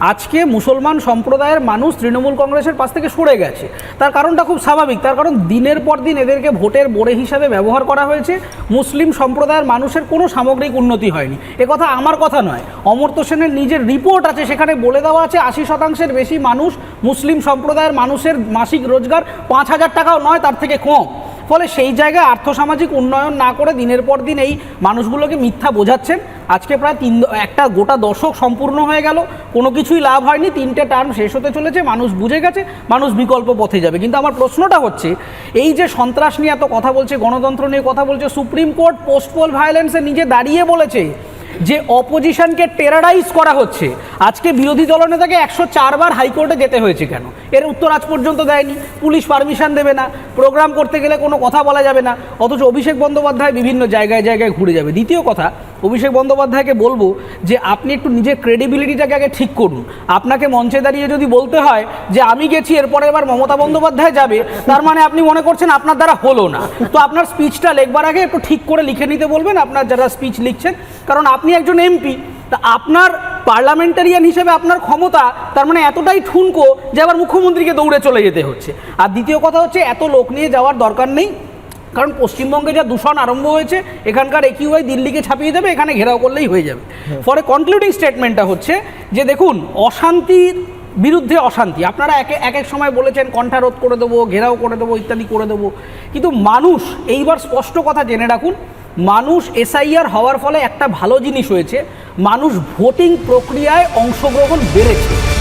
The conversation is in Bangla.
আজকে মুসলমান সম্প্রদায়ের মানুষ তৃণমূল কংগ্রেসের পাশ থেকে সরে গেছে। তার কারণটা খুব স্বাভাবিক। তার কারণ দিনের পর দিন এদেরকে ভোটের বোড়ে হিসাবে ব্যবহার করা হয়েছে। মুসলিম সম্প্রদায়ের মানুষের কোনো সামগ্রিক উন্নতি হয়নি। কথা আমার কথা নয়। অমর্ত্য সেনের নিজের রিপোর্ট আছে, সেখানে বলে দেওয়া আছে আশি শতাংশের বেশি মানুষ মুসলিম সম্প্রদায়ের মানুষের মাসিক রোজগার পাঁচ হাজার টাকাও নয়, তার থেকে কম। ফলে সেই জায়গায় আর্থসামাজিক উন্নয়ন না করে দিনের পর দিন এই মানুষগুলোকে মিথ্যা বোঝাচ্ছেন। আজকে প্রায় তিন একটা গোটা দশক সম্পূর্ণ হয়ে গেল। কোনো কিছুই লাভ হয়নি। তিনটে টার্ম শেষ হতে চলেছে। মানুষ বুঝে গেছে, মানুষ বিকল্প পথে যাবে। কিন্তু আমার প্রশ্নটা হচ্ছে, এই যে সন্ত্রাস নিয়ে এত কথা বলছে, গণতন্ত্র নিয়ে কথা বলছে, সুপ্রিম কোর্ট পোস্টপোল ভায়োলেন্সে নিজে দাঁড়িয়ে বলেছে যে অপোজিশনকে টেরারাইজ করা হচ্ছে। আজকে বিরোধী দলনেতাকে একশো চারবার হাইকোর্টে যেতে হয়েছে কেন? এর উত্তর আজ পর্যন্ত দেয়নি। পুলিশ পারমিশন দেবে না। প্রোগ্রাম করতে গেলে কোনো কথা বলা যাবে না। অথচ অভিষেক বন্দ্যোপাধ্যায় বিভিন্ন জায়গায় জায়গায় ঘুরে যাবে। দ্বিতীয় কথা, অভিষেক বন্দ্যোপাধ্যায়কে বলব যে আপনি একটু নিজের ক্রেডিবিলিটিটাকে আগে ঠিক করুন। আপনাকে মঞ্চে দাঁড়িয়ে যদি বলতে হয় যে আমি গেছি, এরপরে এবার মমতা বন্দ্যোপাধ্যায় যাবে, তার মানে আপনি মনে করছেন আপনার দ্বারা হলো না। তো আপনার স্পিচটা লেখবার আগে একটু ঠিক করে লিখে নিতে বলবেন। আপনার যারা স্পিচ লিখছেন, কারণ আপনি একজন এমপি তা আপনার পার্লামেন্টারিয়ান হিসেবে আপনার ক্ষমতা তার মানে এতটাই ঠুনকো যে আবার মুখ্যমন্ত্রীকে দৌড়ে চলে যেতে হচ্ছে। আর দ্বিতীয় কথা হচ্ছে এত লোক নিয়ে যাওয়ার দরকার নেই। কারণ পশ্চিমবঙ্গে যা দূষণ আরম্ভ হয়েছে এখানকার একই একিউআই দিল্লিকে ছাপিয়ে দেবে এখানে ঘেরাও করলেই হয়ে যাবে। ফলে কনক্লুডিং স্টেটমেন্টটা হচ্ছে যে দেখুন অশান্তির বিরুদ্ধে অশান্তি। আপনারা এক এক এক সময় বলেছেন কণ্ঠারোধ করে দেবো ঘেরাও করে দেবো ইত্যাদি করে দেবো। কিন্তু মানুষ এইবার স্পষ্ট কথা জেনে রাখুন মানুষ এসআইআর হওয়ার ফলে একটা ভালো জিনিস হয়েছে মানুষ ভোটিং প্রক্রিয়ায় অংশগ্রহণ বেড়েছে।